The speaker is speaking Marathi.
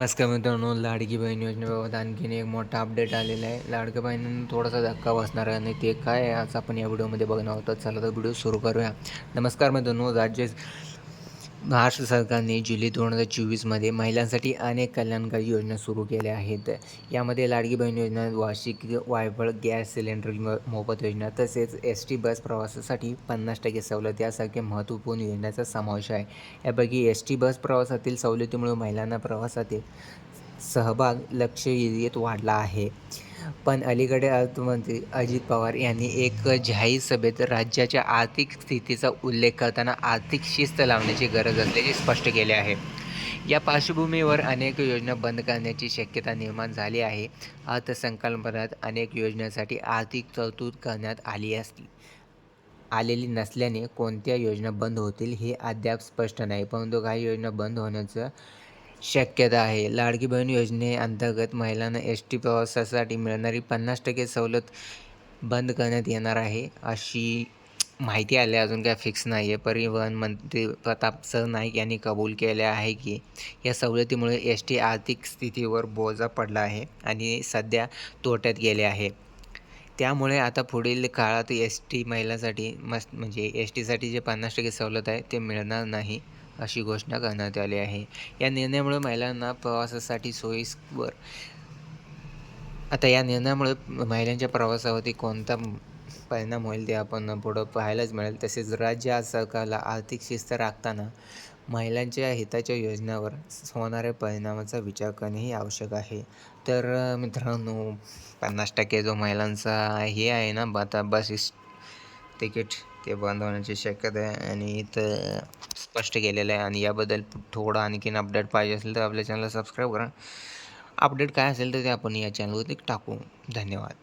नमस्कार मित्रांनो लाडकी बहीण योजनेबाबत आणखीन एक मोठा अपडेट आलेला आहे. लाडक्या बहिणींना थोडासा धक्का बसणार आहे आणि ते काय आहे आज आपण या व्हिडिओमध्ये बघणार आहोत. चला तर व्हिडिओ सुरू करूया. नमस्कार मित्रांनो राज्य महाराष्ट्र सरकारने जुलै दोन हजार चोवीसमध्ये महिलांसाठी अनेक कल्याणकारी योजना सुरू केल्या आहेत. यामध्ये लाडकी बहीण योजना वार्षिक वायफळ गॅस सिलेंडर मोफत योजना तसेच एस टी बस प्रवासासाठी पन्नास टक्के सवलत यासारख्या महत्त्वपूर्ण योजनांचा समावेश आहे. यापैकी एस टी बस प्रवासातील सवलतीमुळे महिलांना प्रवासातील सहभाग लक्ष येत वाढला आहे. पण अलीकडे अर्थमंत्री अजित पवार यांनी एक जाहीर सभेत राज्याच्या आर्थिक स्थितीचा उल्लेख करताना आर्थिक शिस्त लावण्याची गरज असल्याचे स्पष्ट केले आहे. या पार्श्वभूमीवर अनेक योजना बंद करण्याची शक्यता निर्माण झाली आहे. अर्थसंकल्पात अनेक योजनांसाठी आर्थिक तरतूद करण्यात आली असली आलेली नसल्याने कोणत्या योजना बंद होतील हे अद्याप स्पष्ट नाही परंतु काही योजना बंद होण्याचं शक्यता आहे. लाडकी बहीण योजनेअंतर्गत महिलांना एस टी प्रवासासाठी मिळणारी पन्नास टक्के सवलत बंद करण्यात येणार आहे. अशी माहिती आली अजून काय फिक्स नाही आहे परिवहन मंत्री प्रताप सरनाईक यांनी कबूल केले आहे की या सवलतीमुळे एस टी आर्थिक स्थितीवर बोजा पडला आहे आणि सध्या तोट्यात गेले आहे. त्यामुळे आता पुढील काळात एस टी महिलांसाठी मस्त म्हणजे एस टीसाठी जे पन्नास टक्के सवलत आहे ते मिळणार नाही. अशी घोषणा करण्यात आली आहे. या निर्णयामुळे महिलांना प्रवासासाठी सोयीस्कर आता या निर्णयामुळे महिलांच्या प्रवासावरती कोणता परिणाम होईल ते आपण पुढं पाहायलाच मिळेल. तसेच राज्य सरकारला आर्थिक शिस्त राखताना महिलांच्या हिताच्या योजनांवर होणाऱ्या परिणामाचा विचार करणेही आवश्यक आहे. तर मित्रांनो पन्नास टक्के जो महिलांचा हे आहे ना आता बस तिकीट ते बंद होण्याची शक्यता आहे आणि इथं स्पष्ट केलेलं आहे. आणि याबद्दल थोडं आणखीन अपडेट पाहिजे असेल तर आपल्या चॅनलला सबस्क्राईब करा. अपडेट काय असेल तर ते आपण या चॅनलवरती टाकू. धन्यवाद.